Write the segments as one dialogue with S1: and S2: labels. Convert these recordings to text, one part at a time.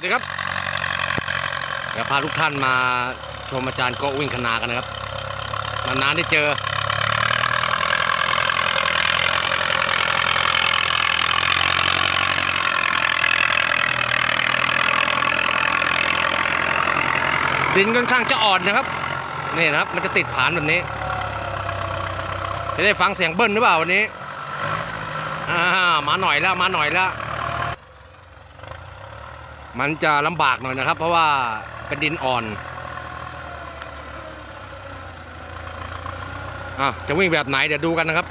S1: สวัสดีครับ เดี๋ยวพาทุกท่านมาชมอาจารย์โกวิ่งคณากันนะครับ นานๆได้เจอ ดินค่อนข้างจะอ่อนนะครับ นี่นะครับ มันจะติดผานแบบนี้ จะได้ฟังเสียงเบิ้ลหรือเปล่าวันนี้ อ่า มาหน่อยแล้ว มาหน่อยแล้ว มันจะลำบากหน่อยนะครับ เพราะว่าเป็นดินอ่อนอะจะวิ่งแบบไหนเดี๋ยวดูกันนะครับ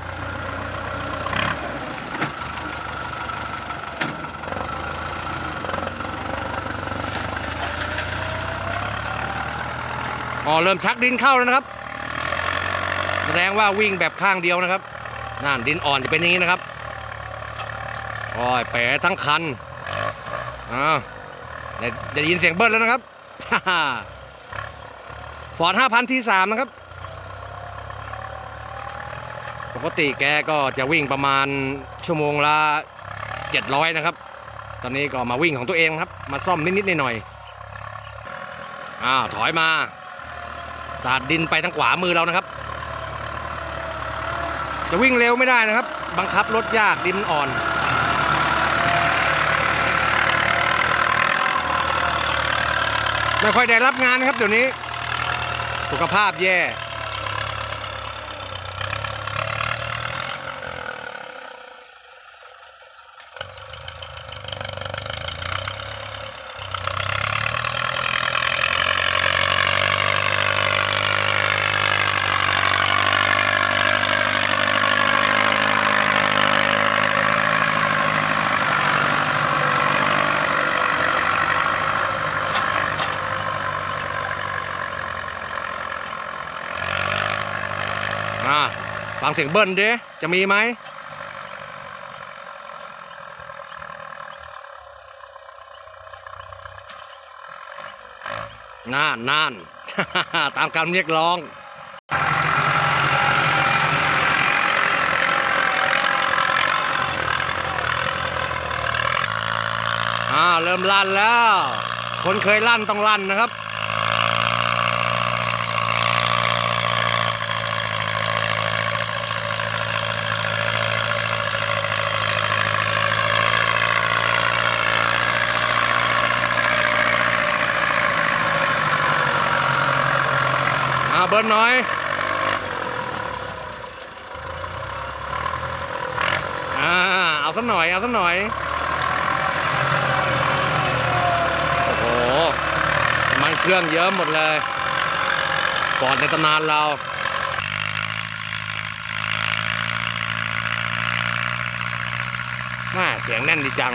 S1: อ๋อเริ่มชักดินเข้าแล้วนะครับ แสดงว่าวิ่งแบบข้างเดียวนะครับนั่นดินอ่อนจะเป็นอย่างนี้นะครับโอ้ยแผลทั้งคันอ้าว ได้ได้ยินเสียงเบิ้ลแล้วนะครับฟอร์ดห้าพันที่สามนะครับ ปกติแกก็จะวิ่งประมาณชั่วโมงละเจ็ดร้อยนะครับ ตอนนี้ก็มาวิ่งของตัวเองครับ มาซ่อมนิดๆหน่อยๆอ้าวถอยมา สาดดินไปทางขวามือเรานะครับ จะวิ่งเร็วไม่ได้นะครับ บังคับรถยากดินอ่อน ไม่ค่อยได้รับงานนะครับเดี๋ยวนี้ สุขภาพแย่ อ่าฟังเสียงเบิ้ลดิจะมีไหมน่านน่านตามการเรียกร้องอ่าเริ่มลั่นแล้ว คนเคยลั่นต้องลั่นนะครับ เบิร์นหน่อยอ่าเอาสักหน่อย เอาสักหน่อย โอ้โห มันเครื่องเยิ้มหมดเลยปอดในตำนานเราแม่เสียงแน่นดีจัง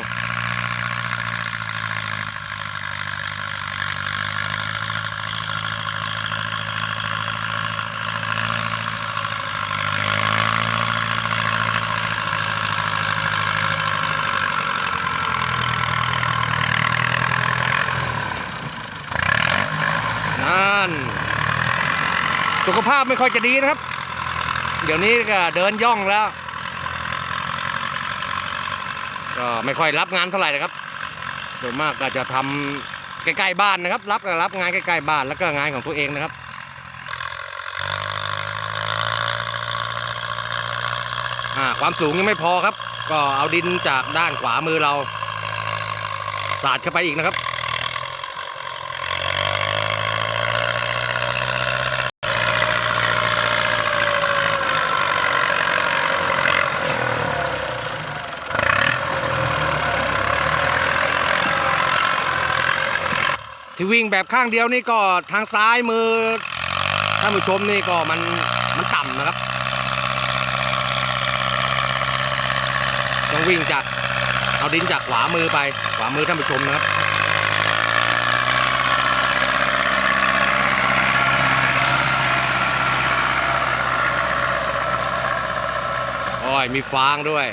S1: นั่น สุข ภาพไม่ค่อยจะดีนะครับ เดี๋ยวนี้ก็เดินย่องแล้ว ก็ไม่ค่อยรับงานเท่าไหร่นะครับส่วนมากก็จะทำใกล้ๆบ้านนะครับ รับก็รับงานใกล้ๆบ้านแล้วก็งานของตัวเองนะครับความสูงยังไม่พอครับ ก็เอาดินจากด้านขวามือเรา สาดเข้าไปอีกนะครับ ที่วิ่งแบบข้างเดียวนี่ก็ทางซ้ายมือท่านผู้ชมนี่ก็มันมันต่ำนะครับ ต้องวิ่งจากเอาดินจากขวามือไปขวามือท่านผู้ชมนะครับโอ้ยมีฟางด้วย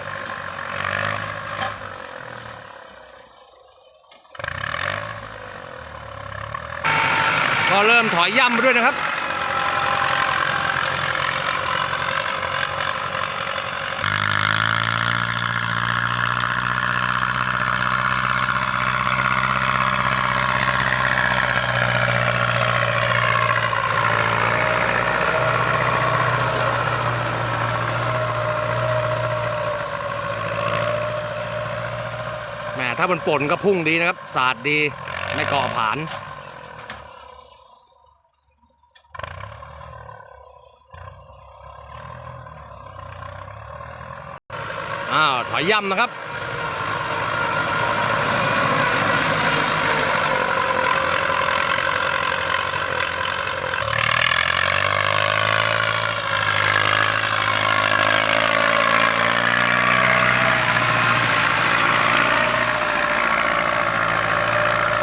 S1: ก็เริ่มถอยย่ำด้วยนะครับ แหมถ้ามันป่นก็พุ่งดีนะครับ สาดดี ไม่ก่อผาน อ้าวถอยย่ำนะครับ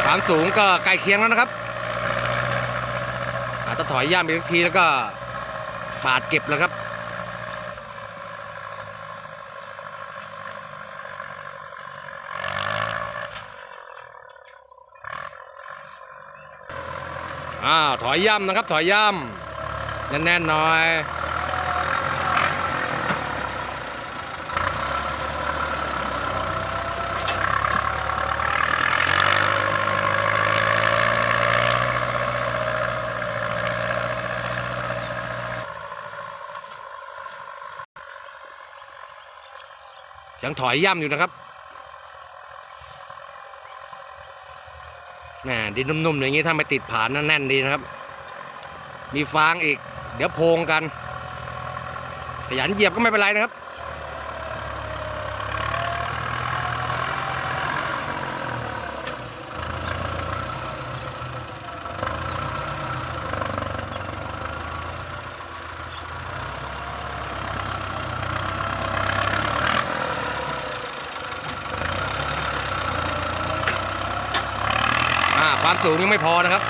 S1: ความสูงก็ใกล้เคียงแล้วนะครับอาจจะถอยย่ำอีกทีแล้วก็ปาดเก็บแล้วครับ อ้าวถอยย่ำนะครับ ถอยย่ำแน่นๆหน่อยยังถอยย่ำอยู่นะครับ แหมดินนุ่มๆอย่างนี้ถ้าไม่ติดผานั่นแน่นดีนะครับ มีฟางอีก เดี๋ยวโพงกันขยันเหยียบก็ไม่เป็นไรนะครับ ความสูงยังไม่พอนะครับ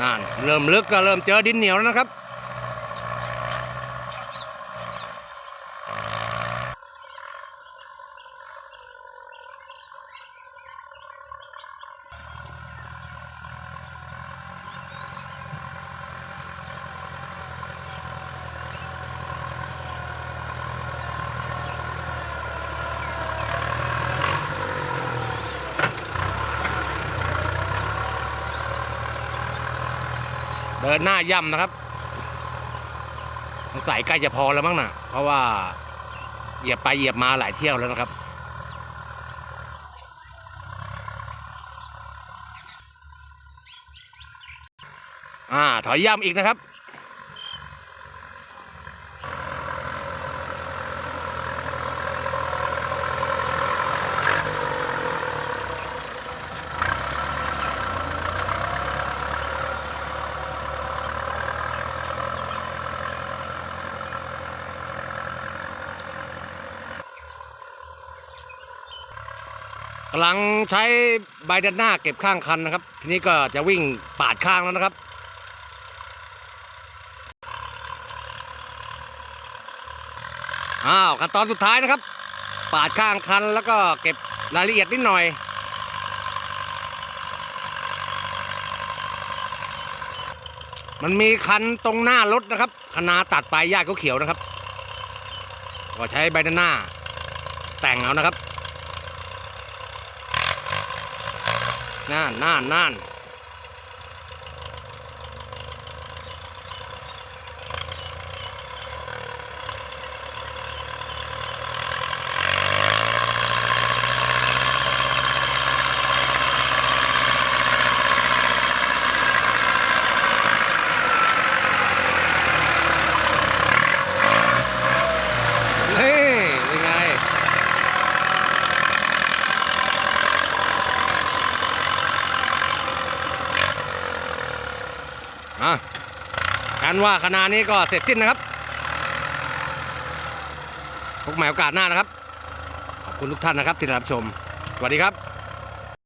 S1: นั่นเริ่มลึกก็เริ่มเจอดินเหนียวแล้วนะครับ เดินหน้าย่ำนะครับสงสัยใกล้จะพอแล้วมั้งนะเพราะว่าเหยียบไปเหยียบมาหลายเที่ยวแล้วนะครับ อ่า ถอยย่ำอีกนะครับำลังใช้ใบด้านหน้าเก็บข้างคันนะครับ ทีนี้ก็จะวิ่งปาดข้างแล้วนะครับ อ้าวขั้นตอนสุดท้ายนะครับ ปาดข้างคันแล้วก็เก็บรายละเอียดนิดหน่อยมันมีคันตรงหน้ารถนะครับคณาตัดปลายหญ้าเขียวๆนะครับ ก็ใช้ใบด้านหน้า แต่งเอานะครับ นั่นนั่นนั่นเป็นไง อะกันว่าคณะนี้ก็เสร็จสิ้นนะครับพบใหม่โอกาสหน้านะครับ ขอบคุณทุกท่านนะครับที่รับชม สวัสดีครับ